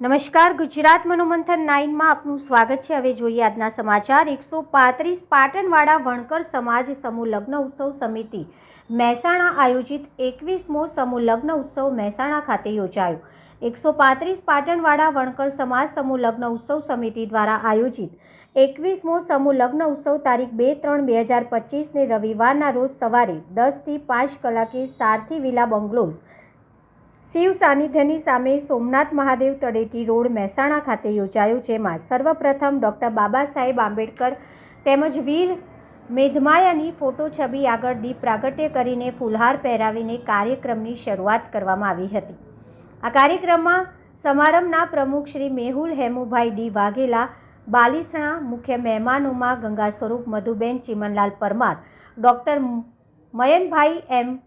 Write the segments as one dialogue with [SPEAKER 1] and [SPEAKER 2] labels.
[SPEAKER 1] નમસ્કાર, ગુજરાત મનોમંથન નાઇનમાં આપનું સ્વાગત છે. હવે જોઈએ આજના સમાચાર. એકસો પાંત્રીસ પાટણવાડા વણકર સમાજ સમૂહ લગ્ન ઉત્સવ સમિતિ મહેસાણા આયોજિત એકવીસમો સમૂહ લગ્ન ઉત્સવ મહેસાણા ખાતે યોજાયો. એકસો પાંત્રીસ પાટણવાડા વણકર સમાજ સમૂહ લગ્ન ઉત્સવ સમિતિ દ્વારા આયોજિત એકવીસમો સમૂહ લગ્ન ઉત્સવ તારીખ બે ત્રણ બે હજાર પચીસને રવિવારના રોજ સવારે દસથી પાંચ કલાકે સારથી વિલા બંગલોઝ શિવ સાનિધ્યની સામે સોમનાથ મહાદેવ તળેટી રોડ મહેસાણા ખાતે યોજાયો, જેમાં સર્વપ્રથમ ડૉક્ટર બાબા સાહેબ આંબેડકર તેમજ વીર મેઘમાયાની ફોટો છબી આગળ દીપ પ્રાગટ્ય કરીને ફૂલહાર પહેરાવીને કાર્યક્રમની શરૂઆત કરવામાં આવી હતી. આ કાર્યક્રમમાં સમારંભના પ્રમુખ શ્રી મેહુલ હેમુભાઈ ડી વાઘેલા, બાલિસણા મુખ્ય મહેમાનોમાં ગંગા સ્વરૂપ, મધુબેન ચિમનલાલ પરમાર, ડૉક્ટર મયનભાઈ એમ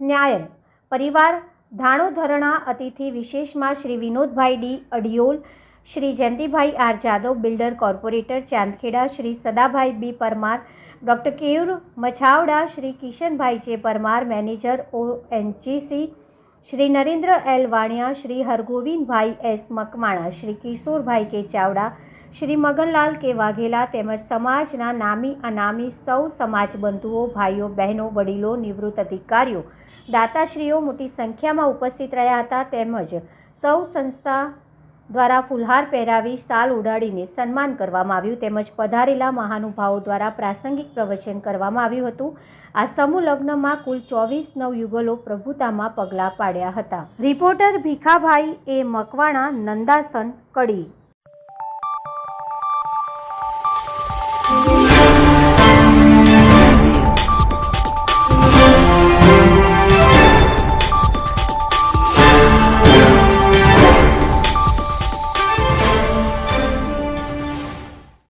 [SPEAKER 1] સ્ન્યાયન પરિવાર ધાણોધરણા અતિથિ વિશેષમાં Shri Vinodbhai D Adiyol, Shri Jayantibhai R Jadav, builder corporator Chandkheda, Shri Sadabhai B Parmar, doctor Keyur Machhavada, Shri Kishanbhai J Parmar, manager O NGC Shri Narendra L Vaniya, Shri Hargovindbhai S Makwana Shri Kishorbhai K Chavda Shri Maganlal કે વાઘેલા તેમજ સમાજના નામી અનામી સૌ સમાજ બંધુઓ, ભાઈઓ, બહેનો, વડીલો, નિવૃત્ત અધિકારીઓ, દાતાશ્રીઓ મોટી સંખ્યામાં ઉપસ્થિત રહ્યા હતા તેમજ સૌ સંસ્થા દ્વારા ફુલહાર પહેરાવી સાલ ઉડાડીને સન્માન કરવામાં આવ્યું તેમજ પધારેલા મહાનુભાવો દ્વારા પ્રાસંગિક પ્રવચન કરવામાં આવ્યું હતું. આ સમૂહ લગ્નમાં કુલ ચોવીસ નવયુગલો પ્રભુતામાં પગલાં પાડ્યા હતા. Reporter Bhikhabhai A Makwana Nandasan Kadi.